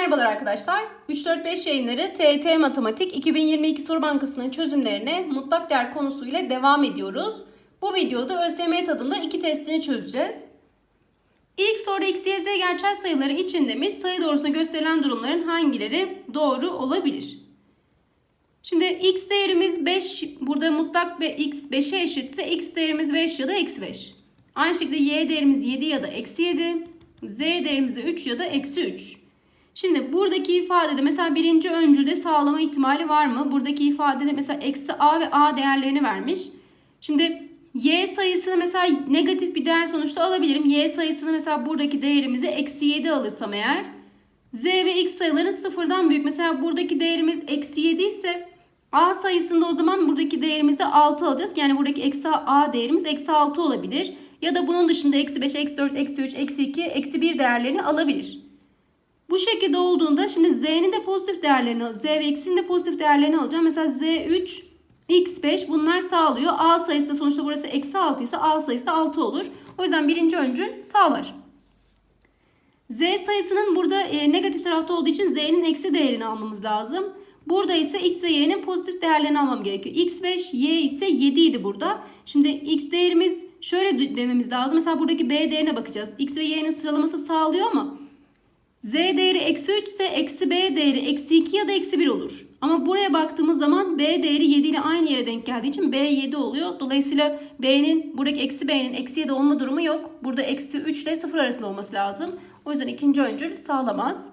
merhabalar arkadaşlar. 3-4-5 yayınları TET Matematik 2022 Soru Bankası'nın çözümlerine mutlak değer konusuyla devam ediyoruz. Bu videoda ÖSYM tadında iki testini çözeceğiz. İlk soruda x, y, z gerçel sayıları için demiş sayı doğrusuna gösterilen durumların hangileri doğru olabilir? Şimdi x değerimiz 5, burada mutlak ve x 5'e eşitse x değerimiz 5 ya da eksi 5. Aynı şekilde y değerimiz 7 ya da eksi 7. Z değerimiz de 3 ya da eksi 3. Şimdi buradaki ifadede mesela birinci öncülde sağlama ihtimali var mı? Buradaki ifadede mesela eksi a ve a değerlerini vermiş. Şimdi y sayısını mesela negatif bir değer sonuçta alabilirim. Y sayısını mesela buradaki değerimizi eksi 7 alırsam eğer. Z ve x sayıların sıfırdan büyük. Mesela buradaki değerimiz eksi 7 ise a sayısında o zaman buradaki değerimizde 6 alacağız. Yani buradaki eksi a değerimiz eksi 6 olabilir. Ya da bunun dışında eksi 5, eksi 4, eksi 3, eksi 2, eksi 1 değerlerini alabilir. Bu şekilde olduğunda şimdi z'nin de pozitif değerlerini, z ve x'in de pozitif değerlerini alacağım. Mesela z3, x5 bunlar sağlıyor. A sayısı da sonuçta burası eksi 6 ise a sayısı da 6 olur. O yüzden birinci öncül sağlar. Z sayısının burada e, negatif tarafta olduğu için z'nin eksi değerini almamız lazım. Burada ise x ve y'nin pozitif değerlerini almam gerekiyor. x5, y ise 7 idi burada. Şimdi x değerimiz şöyle dememiz lazım. Mesela buradaki b değerine bakacağız. x ve y'nin sıralaması sağlıyor ama z değeri eksi 3 ise eksi b değeri eksi 2 ya da eksi 1 olur. Ama buraya baktığımız zaman b değeri 7 ile aynı yere denk geldiği için b 7 oluyor. Dolayısıyla b'nin buradaki eksi b'nin eksi 7 olma durumu yok. Burada eksi 3 ile 0 arasında olması lazım. O yüzden ikinci öncül sağlamaz.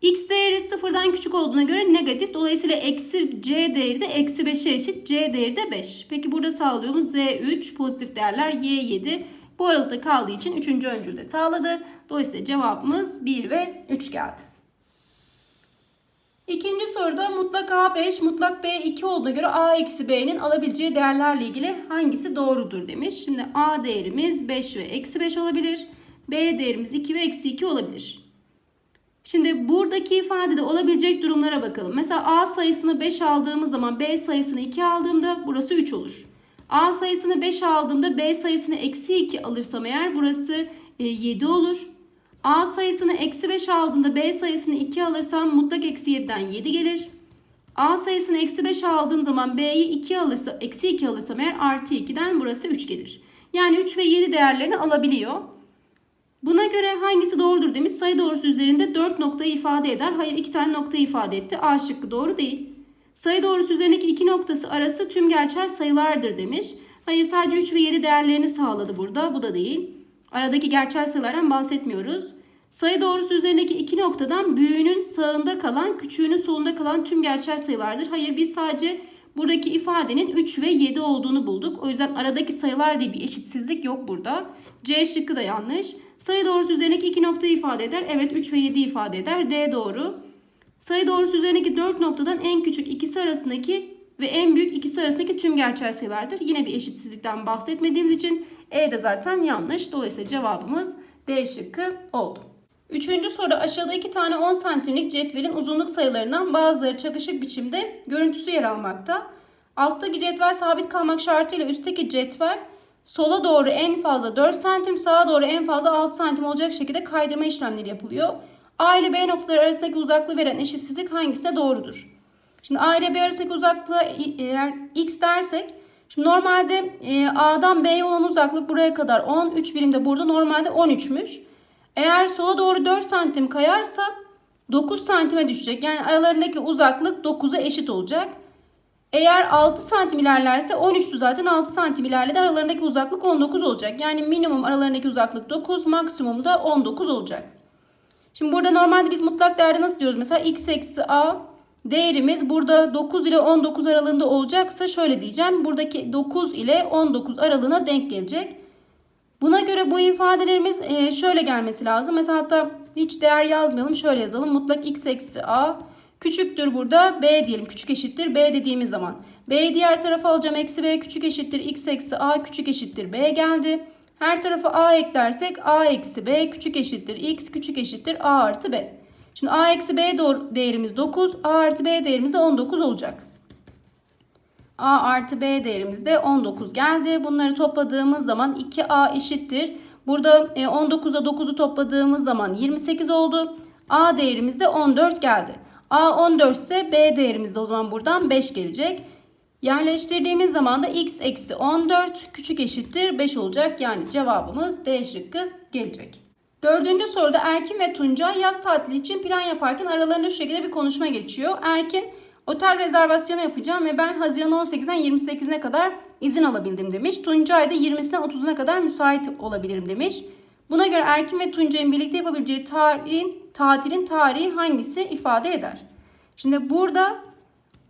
X değeri sıfırdan küçük olduğuna göre negatif. Dolayısıyla eksi C değeri de eksi 5'e eşit. C değeri de 5. Peki burada sağlıyoruz. Z3 pozitif değerler. Y7 bu aralıkta kaldığı için 3. öncülde sağladı. Dolayısıyla cevabımız 1 ve 3 geldi. İkinci soruda mutlak A5, mutlak B2 olduğuna göre A eksi B'nin alabileceği değerlerle ilgili hangisi doğrudur demiş. Şimdi A değerimiz 5 ve eksi 5 olabilir. B değerimiz 2 ve eksi 2 olabilir. Şimdi buradaki ifadede olabilecek durumlara bakalım. Mesela A sayısını 5 aldığımız zaman B sayısını 2 aldığımda burası 3 olur. A sayısını 5 aldığımda B sayısını eksi 2 alırsam eğer burası 7 olur. A sayısını eksi 5 aldığımda B sayısını 2 alırsam mutlak eksi 7'den 7 gelir. A sayısını eksi 5 aldığım zaman B'yi 2 alırsa, eksi 2 alırsam eğer artı 2'den burası 3 gelir. Yani 3 ve 7 değerlerini alabiliyor. Buna göre hangisi doğrudur demiş. Sayı doğrusu üzerinde 4 noktayı ifade eder. Hayır 2 tane nokta ifade etti. A şıkkı doğru değil. Sayı doğrusu üzerindeki iki noktası arası tüm gerçel sayılardır demiş. Hayır sadece 3 ve 7 değerlerini sağladı burada. Bu da değil. Aradaki gerçel sayılardan bahsetmiyoruz. Sayı doğrusu üzerindeki iki noktadan büyüğünün sağında kalan, küçüğünün solunda kalan tüm gerçel sayılardır. Hayır biz sadece buradaki ifadenin 3 ve 7 olduğunu bulduk. O yüzden aradaki sayılar diye bir eşitsizlik yok burada. C şıkkı da yanlış. Sayı doğrusu üzerindeki iki noktayı ifade eder. Evet 3 ve 7 ifade eder. D doğru. Sayı doğrusu üzerindeki 4 noktadan en küçük ikisi arasındaki ve en büyük ikisi arasındaki tüm gerçel sayılardır. Yine bir eşitsizlikten bahsetmediğimiz için E de zaten yanlış. Dolayısıyla cevabımız D şıkkı oldu. Üçüncü soru aşağıda iki tane 10 santimlik cetvelin uzunluk sayılarından bazıları çakışık biçimde görüntüsü yer almakta. Alttaki cetvel sabit kalmak şartıyla üstteki cetvel sola doğru en fazla 4 santim, sağa doğru en fazla 6 santim olacak şekilde kaydırma işlemleri yapılıyor. A ile B noktaları arasındaki uzaklığı veren eşitsizlik hangisine doğrudur? Şimdi A ile B arasındaki uzaklığı eğer x dersek Şimdi normalde e, A'dan B'ye olan uzaklık buraya kadar 10. 3 birimde burada normalde 13'müş. Eğer sola doğru 4 santim kayarsa 9 santime düşecek. Yani aralarındaki uzaklık 9'a eşit olacak. Eğer 6 santim ilerlerse 13'tü zaten 6 santim ilerledi. Aralarındaki uzaklık 19 olacak. Yani minimum aralarındaki uzaklık 9, maksimum da 19 olacak. Şimdi burada normalde biz mutlak değerde nasıl diyoruz? Mesela x eksi a değerimiz burada 9 ile 19 aralığında olacaksa şöyle diyeceğim. Buradaki 9 ile 19 aralığına denk gelecek. Buna göre bu ifadelerimiz e, şöyle gelmesi lazım. Mesela hatta hiç değer yazmayalım. Şöyle yazalım. Mutlak x eksi a küçüktür burada. b diyelim. Küçük eşittir b dediğimiz zaman. b'yi diğer tarafa alacağım. Eksi b küçük eşittir x eksi a küçük eşittir b geldi. Her tarafa a eklersek a eksi b küçük eşittir x küçük eşittir a artı b. Şimdi a eksi b değerimiz 9. a artı b değerimiz de 19 olacak. A artı B değerimiz de 19 geldi. Bunları topladığımız zaman 2A eşittir. Burada 19'a e, 9'u topladığımız zaman 28 oldu. A değerimiz de 14 geldi. A 14 ise B değerimiz de o zaman buradan 5 gelecek. Yerleştirdiğimiz zaman da x eksi 14 küçük eşittir 5 olacak. Yani cevabımız D şıkkı gelecek. Dördüncü soruda Erkin ve Tunca yaz tatili için plan yaparken aralarında şu şekilde bir konuşma geçiyor. Erkin otel rezervasyonu yapacağım ve ben Haziran 18'den 28'ine kadar izin alabildim demiş. Tuncay da 20'sinden 30'una kadar müsait olabilirim demiş. Buna göre Erkin ve Tuncay'ın birlikte yapabileceği tarihin, tatilin tarihi hangisi ifade eder? Şimdi burada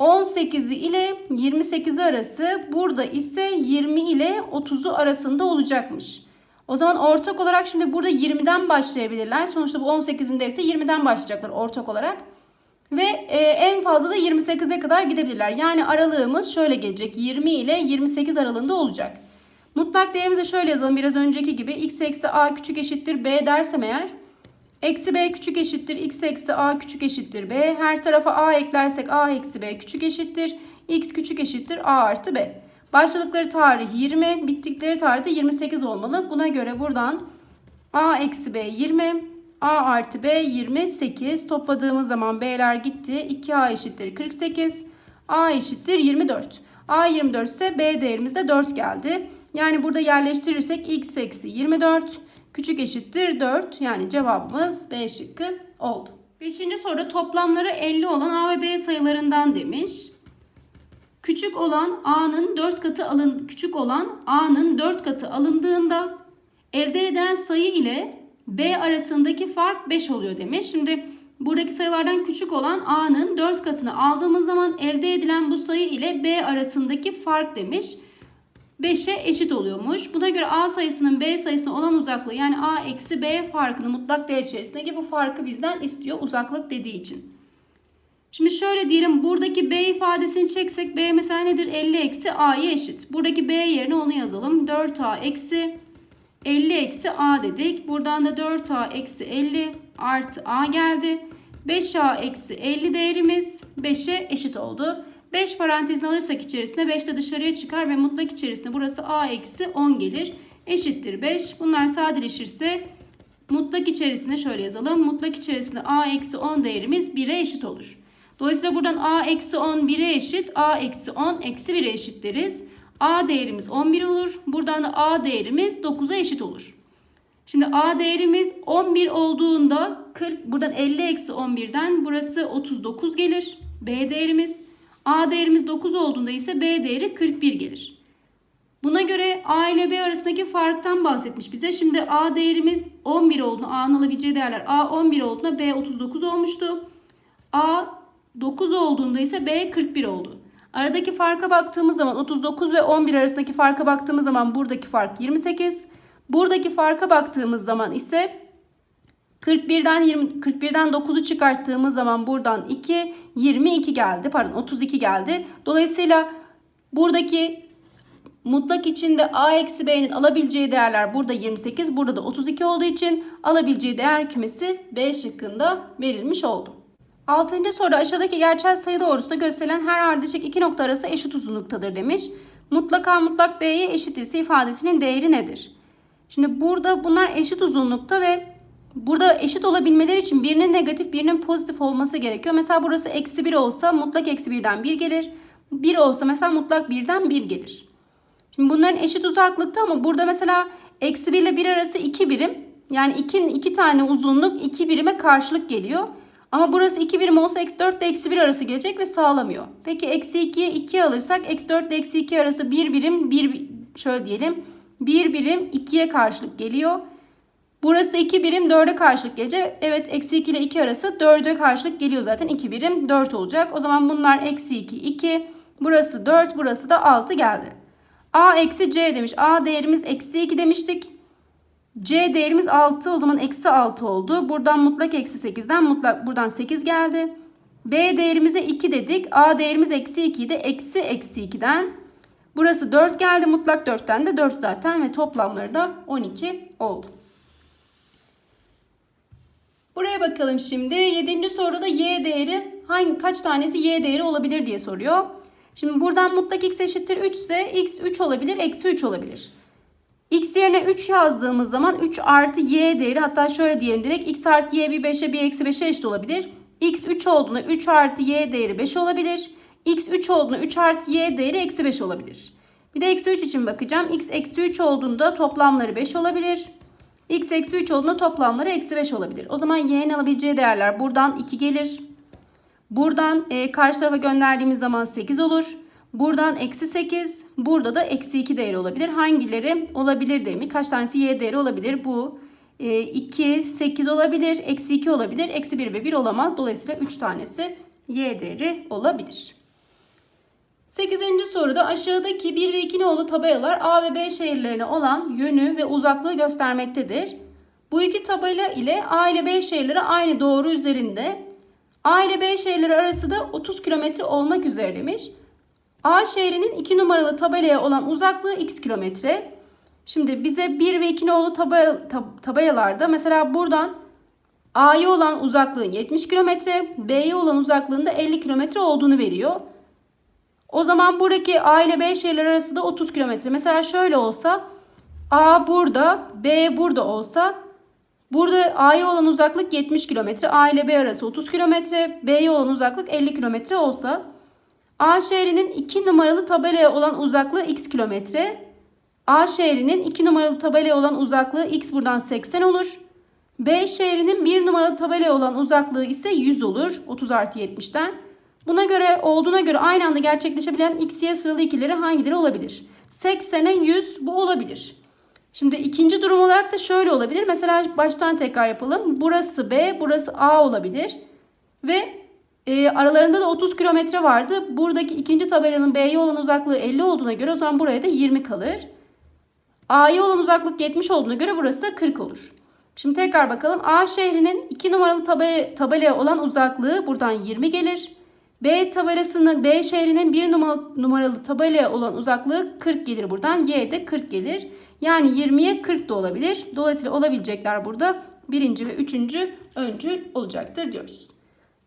18'i ile 28'i arası burada ise 20 ile 30'u arasında olacakmış. O zaman ortak olarak şimdi burada 20'den başlayabilirler. Sonuçta bu 18'inde ise 20'den başlayacaklar ortak olarak. Ve e, en fazla da 28'e kadar gidebilirler. Yani aralığımız şöyle gelecek. 20 ile 28 aralığında olacak. Mutlak değerimizi şöyle yazalım biraz önceki gibi. x eksi a küçük eşittir b dersem eğer. Eksi b küçük eşittir x eksi a küçük eşittir b. Her tarafa a eklersek a eksi b küçük eşittir. x küçük eşittir a artı b. Başladıkları tarih 20, bittikleri tarih de 28 olmalı. Buna göre buradan a eksi b 20, a artı b 28. Topladığımız zaman b'ler gitti. 2a eşittir 48, a eşittir 24. a 24 ise b değerimiz de 4 geldi. Yani burada yerleştirirsek x eksi 24 küçük eşittir 4. Yani cevabımız B şıkkı oldu. Beşinci soruda toplamları 50 olan A ve B sayılarından demiş. Küçük olan A'nın 4 katı alın küçük olan A'nın 4 katı alındığında elde edilen sayı ile B arasındaki fark 5 oluyor demiş. Şimdi buradaki sayılardan küçük olan A'nın 4 katını aldığımız zaman elde edilen bu sayı ile B arasındaki fark demiş. 5'e eşit oluyormuş. Buna göre A sayısının B sayısına olan uzaklığı yani A eksi B farkını mutlak değer içerisindeki bu farkı bizden istiyor uzaklık dediği için. Şimdi şöyle diyelim buradaki B ifadesini çeksek B mesela nedir? 50 eksi A'ya eşit. Buradaki B yerine onu yazalım. 4A eksi 50 eksi A dedik. Buradan da 4A eksi 50 artı A geldi. 5A eksi 50 değerimiz 5'e eşit oldu. 5 parantezini alırsak içerisine 5 de dışarıya çıkar ve mutlak içerisinde burası a eksi 10 gelir. Eşittir 5. Bunlar sadeleşirse mutlak içerisine şöyle yazalım. Mutlak içerisinde a eksi 10 değerimiz 1'e eşit olur. Dolayısıyla buradan a eksi 10 1'e eşit. a eksi 10 eksi 1'e eşit deriz. a değerimiz 11 olur. Buradan da a değerimiz 9'a eşit olur. Şimdi a değerimiz 11 olduğunda 40 buradan 50 eksi 11'den burası 39 gelir. b değerimiz A değerimiz 9 olduğunda ise B değeri 41 gelir. Buna göre A ile B arasındaki farktan bahsetmiş bize. Şimdi A değerimiz 11 olduğunda A'nın alabileceği değerler A 11 olduğunda B 39 olmuştu. A 9 olduğunda ise B 41 oldu. Aradaki farka baktığımız zaman 39 ve 11 arasındaki farka baktığımız zaman buradaki fark 28. Buradaki farka baktığımız zaman ise 41'den 20 41'den 9'u çıkarttığımız zaman buradan 2 22 geldi. Pardon 32 geldi. Dolayısıyla buradaki mutlak içinde a eksi b'nin alabileceği değerler burada 28, burada da 32 olduğu için alabileceği değer kümesi B şıkkında verilmiş oldu. Altıncı soru aşağıdaki gerçel sayı doğrusunda gösterilen her ardışık iki nokta arası eşit uzunluktadır demiş. Mutlaka mutlak b'ye eşit ise ifadesinin değeri nedir? Şimdi burada bunlar eşit uzunlukta ve Burada eşit olabilmeleri için birinin negatif birinin pozitif olması gerekiyor. Mesela burası eksi 1 olsa mutlak eksi 1'den 1 gelir. 1 olsa mesela mutlak 1'den 1 gelir. Şimdi bunların eşit uzaklıkta ama burada mesela eksi 1 ile 1 arası 2 birim. Yani 2, 2 tane uzunluk 2 birime karşılık geliyor. Ama burası 2 birim olsa eksi 4 ile eksi 1 arası gelecek ve sağlamıyor. Peki eksi 2'ye 2 alırsak eksi 4 ile eksi 2 arası 1 birim 1 şöyle diyelim. 1 birim 2'ye karşılık geliyor. Burası 2 birim 4'e karşılık gelecek. Evet eksi 2 ile 2 arası 4'e karşılık geliyor zaten. 2 birim 4 olacak. O zaman bunlar eksi 2 2. Burası 4 burası da 6 geldi. A eksi C demiş. A değerimiz eksi 2 demiştik. C değerimiz 6 o zaman eksi 6 oldu. Buradan mutlak eksi 8'den mutlak buradan 8 geldi. B değerimize 2 dedik. A değerimiz eksi 2 idi. Eksi eksi 2'den. Burası 4 geldi. Mutlak 4'ten de 4 zaten ve toplamları da 12 oldu. Buraya bakalım şimdi. Yedinci soruda y değeri hangi kaç tanesi y değeri olabilir diye soruyor. Şimdi buradan mutlak x eşittir 3 ise x 3 olabilir, eksi 3 olabilir. X yerine 3 yazdığımız zaman 3 artı y değeri hatta şöyle diyelim direkt x artı y bir 5'e bir eksi 5'e eşit olabilir. x 3 olduğunda 3 artı y değeri 5 olabilir. x 3 olduğunda 3 artı y değeri eksi 5 olabilir. Bir de eksi 3 için bakacağım. x eksi 3 olduğunda toplamları 5 olabilir. X eksi 3 olduğunda toplamları eksi 5 olabilir. O zaman y'nin alabileceği değerler buradan 2 gelir. Buradan e, karşı tarafa gönderdiğimiz zaman 8 olur. Buradan eksi 8. Burada da eksi 2 değeri olabilir. Hangileri olabilir değil mi? Kaç tanesi y değeri olabilir? Bu e, 2, 8 olabilir. Eksi 2 olabilir. Eksi 1 ve 1 olamaz. Dolayısıyla 3 tanesi y değeri olabilir. 8. soruda aşağıdaki 1 ve 2 nolu tabelalar A ve B şehirlerine olan yönü ve uzaklığı göstermektedir. Bu iki tabela ile A ile B şehirleri aynı doğru üzerinde. A ile B şehirleri arası da 30 kilometre olmak üzere demiş. A şehrinin 2 numaralı tabelaya olan uzaklığı x kilometre. Şimdi bize 1 ve 2 nolu tabela, tab- tabelalarda mesela buradan A'ya olan uzaklığın 70 kilometre, B'ye olan uzaklığın da 50 kilometre olduğunu veriyor. O zaman buradaki A ile B şehirler arası da 30 kilometre. Mesela şöyle olsa A burada, B burada olsa burada A'ya olan uzaklık 70 kilometre, A ile B arası 30 kilometre, B'ye olan uzaklık 50 kilometre olsa A şehrinin 2 numaralı tabelaya olan uzaklığı x kilometre. A şehrinin 2 numaralı tabelaya olan uzaklığı x buradan 80 olur. B şehrinin 1 numaralı tabelaya olan uzaklığı ise 100 olur. 30 artı 70'ten. Buna göre olduğuna göre aynı anda gerçekleşebilen x, y sıralı ikileri hangileri olabilir? 80'e 100 bu olabilir. Şimdi ikinci durum olarak da şöyle olabilir. Mesela baştan tekrar yapalım. Burası B, burası A olabilir. Ve e, aralarında da 30 kilometre vardı. Buradaki ikinci tabelanın B'ye olan uzaklığı 50 olduğuna göre o zaman buraya da 20 kalır. A'ya olan uzaklık 70 olduğuna göre burası da 40 olur. Şimdi tekrar bakalım. A şehrinin 2 numaralı tabela, tabelaya olan uzaklığı buradan 20 gelir. B tabelasının B şehrinin 1 numaralı, numaralı tabelaya olan uzaklığı 40 gelir buradan. Y de 40 gelir. Yani 20'ye 40 da olabilir. Dolayısıyla olabilecekler burada birinci ve üçüncü öncül olacaktır diyoruz.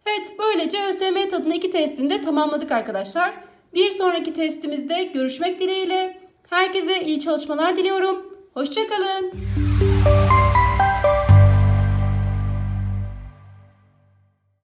Evet böylece ÖSYM tadında iki testini de tamamladık arkadaşlar. Bir sonraki testimizde görüşmek dileğiyle. Herkese iyi çalışmalar diliyorum. Hoşçakalın.